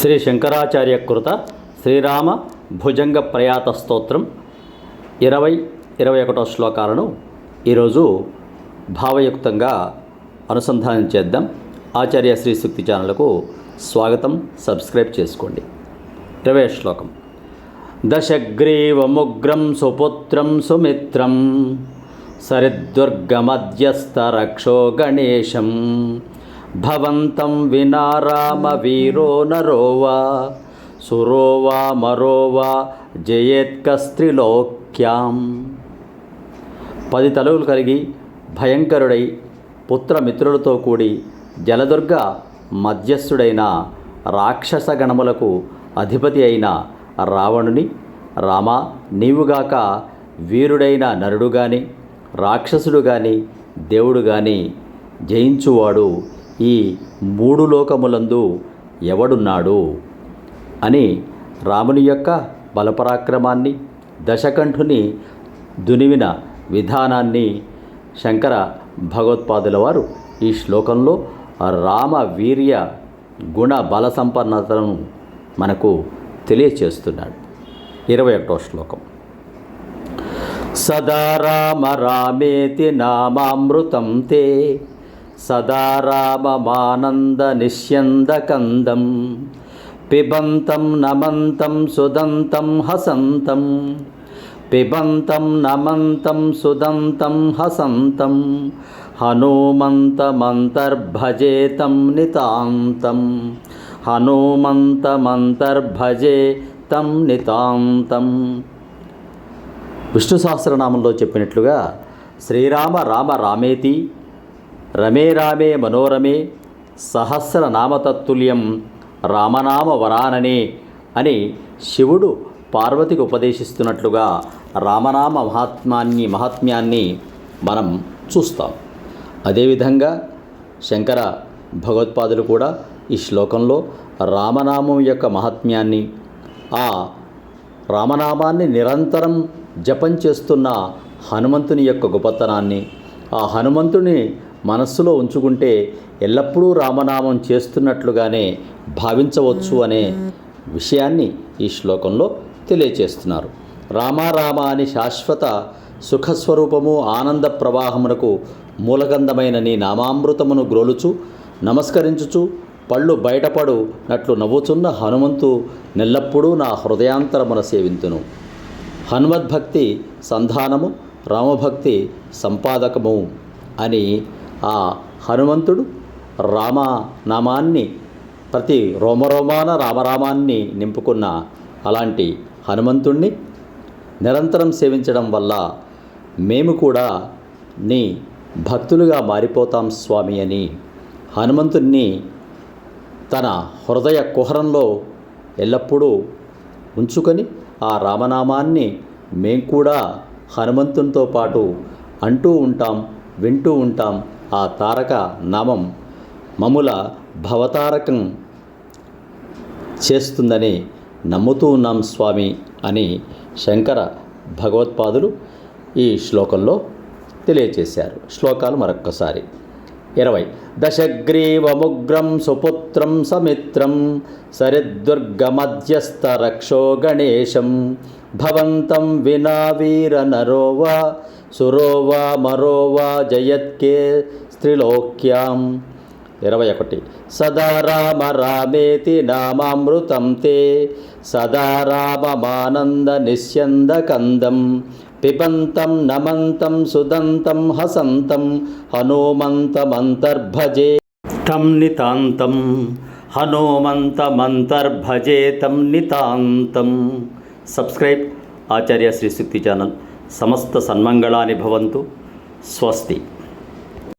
శ్రీ శంకరాచార్య కృత శ్రీరామ భుజంగ ప్రయాత స్తోత్రం ఇరవై ఇరవై ఒకటో శ్లోకాలను ఈరోజు భావయుక్తంగా అనుసంధానం చేద్దాం. ఆచార్య శ్రీ శక్తి ఛానల్కు స్వాగతం. సబ్స్క్రైబ్ చేసుకోండి. ఇరవై శ్లోకం. దశగ్రీవముగ్రం సుపుత్రం సుమిత్రం సరిద్దుర్గమధ్యస్థరక్షో గణేశం భవంతం వినా రామ వీరో నరోవా సురోవా మరోవా జయేత్కస్త్రిలోక్యాం. పది తలవులు కలిగి భయంకరుడై పుత్రమిత్రులతో కూడి జలదుర్గ మధ్యస్థుడైన రాక్షస గణములకు అధిపతి అయిన రావణుని రామ నీవుగాక వీరుడైన నరుడు గాని రాక్షసుడు గాని దేవుడు గాని జయించువాడు ఈ మూడు లోకములందు ఎవడున్నాడు? అని రాముని యొక్క బలపరాక్రమాన్ని దశకంఠుని దునివిన విధానాన్ని శంకర భగవత్పాదుల వారు ఈ శ్లోకంలో రామ వీర్య గుణ బల సంపన్నతను మనకు తెలియచేస్తున్నాడు. ఇరవై ఒకటో శ్లోకం. సదా రామ రామేతి నామామృతం తే సదా రామమానంద నిశ్యందకందం పిబంతం నమంతం సుదంతం హసంతం పిబంతం నమంతం సుదంతం హసంతం హనుమంతమంతర్భజేతం నితాంతం హనుమంతమంతర్భజే తం నితాంతం విష్ణు సహస్రనామంలో చెప్పినట్లుగా శ్రీరామ రామ రామేతి రమే రామే మనోరమే సహస్రనామతత్తుల్యం రామనామ వరాననే అని శివుడు పార్వతికి ఉపదేశిస్తున్నట్లుగా రామనామ మహాత్మాన్ని మహాత్మ్యాన్ని మనం చూస్తాం. అదేవిధంగా శంకర భగవత్పాదులు కూడా ఈ శ్లోకంలో రామనామం యొక్క మహాత్మ్యాన్ని ఆ రామనామాన్ని నిరంతరం జపం చేస్తున్న హనుమంతుని యొక్క గొప్పతనాన్ని ఆ హనుమంతుని మనస్సులో ఉంచుకుంటే ఎల్లప్పుడూ రామనామం చేస్తున్నట్లుగానే భావించవచ్చు అనే విషయాన్ని ఈ శ్లోకంలో తెలియచేస్తున్నారు. రామారామ అని శాశ్వత సుఖస్వరూపము ఆనంద ప్రవాహమునకు మూలగంధమైన నీ నామామృతమును గ్రోలుచు నమస్కరించుచు పళ్ళు బయటపడునట్లు నవ్వుచున్న హనుమంతు నెల్లప్పుడూ నా హృదయాంతరమున సేవింతును. హనుమద్భక్తి సంధానము రామభక్తి సంపాదకము అని ఆ హనుమంతుడు రామనామాన్ని ప్రతి రోమరోమాన రామరామాన్ని నింపుకున్న అలాంటి హనుమంతుణ్ణి నిరంతరం సేవించడం వల్ల మేము కూడా నీ భక్తులుగా మారిపోతాం స్వామి అని హనుమంతుణ్ణి తన హృదయ కుహరంలో ఎల్లప్పుడూ ఉంచుకొని ఆ రామనామాన్ని మేము కూడా హనుమంతునితో పాటు అంటూ ఉంటాం వింటూ ఉంటాం. ఆ తారక నామం మముల భవతారకం చేస్తుందని నమ్ముతూ ఉన్నాం స్వామి అని శంకర భగవత్పాదులు ఈ శ్లోకంలో తెలియచేశారు. శ్లోకాలు మరొక్కసారి. ఇరవై. దశగ్రీవముగ్రం సుపుత్రం సమిత్రం సరిద్దుర్గమధ్యస్థరక్షో గణేశం భవంతం వినా వీర నరో వా సురో వా మరో వా జయత్కే స్త్రిలోక్యాం. ఇరవై ఒకటి. సదా రామ రామేతి నామామృతం తే సదా రామమానంద నిశ్యందకందం పిబంతం నమంతం సుదంతం హసంతం హనుమంతమంతర్భజే. తం నితాంతం. హనుమంతమంతర్భజే తం నితాంతం. Subscribe Acharya Shri Shakti channel. సమస్త సన్మంగళాని భవంతు. స్వస్తి.